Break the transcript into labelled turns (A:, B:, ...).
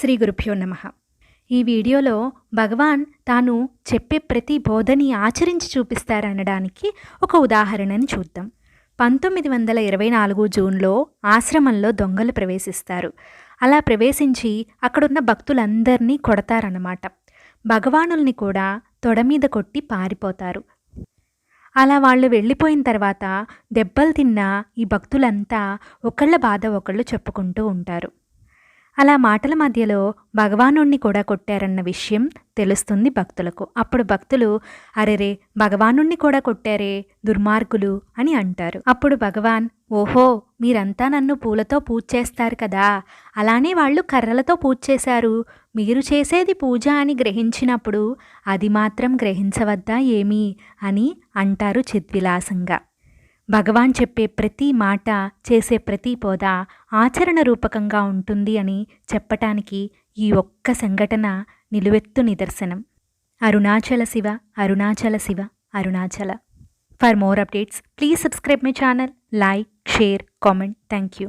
A: శ్రీ గురుభ్యో నమ. ఈ వీడియోలో భగవాన్ తాను చెప్పే ప్రతి బోధని ఆచరించి చూపిస్తారనడానికి ఒక ఉదాహరణని చూద్దాం. పంతొమ్మిది వందల ఇరవై నాలుగు జూన్లో ఆశ్రమంలో దొంగలు ప్రవేశిస్తారు. అలా ప్రవేశించి అక్కడున్న భక్తులందరినీ కొడతారన్నమాట. భగవానుల్ని కూడా తొడ మీద కొట్టి పారిపోతారు. అలా వాళ్ళు వెళ్ళిపోయిన తర్వాత దెబ్బలు తిన్న ఈ భక్తులంతా ఒకళ్ళ బాధ ఒకళ్ళు చెప్పుకుంటూ ఉంటారు. అలా మాటల మధ్యలో భగవానుణ్ణి కూడా కొట్టారన్న విషయం తెలుస్తుంది భక్తులకు. అప్పుడు భక్తులు అరెరే భగవానుణ్ణి కూడా కొట్టారే దుర్మార్గులు అని అంటారు. అప్పుడు భగవాన్ ఓహో మీరంతా నన్ను పూలతో పూజ చేస్తారు కదా. అలానే వాళ్ళు కర్రలతో పూజ చేశారు. మీరు చేసేది పూజ అని గ్రహించినప్పుడు అది మాత్రం గ్రహించవద్దా ఏమీ అని అంటారు చిద్విలాసంగా. భగవాన్ చెప్పే ప్రతి మాట చేసే ప్రతి పోద ఆచరణ రూపకంగా ఉంటుంది అని చెప్పటానికి ఈ ఒక్క సంఘటన నిలువెత్తు నిదర్శనం. Arunachala Shiva Arunachala Shiva Arunachala. For more updates please subscribe my channel like share comment. Thank you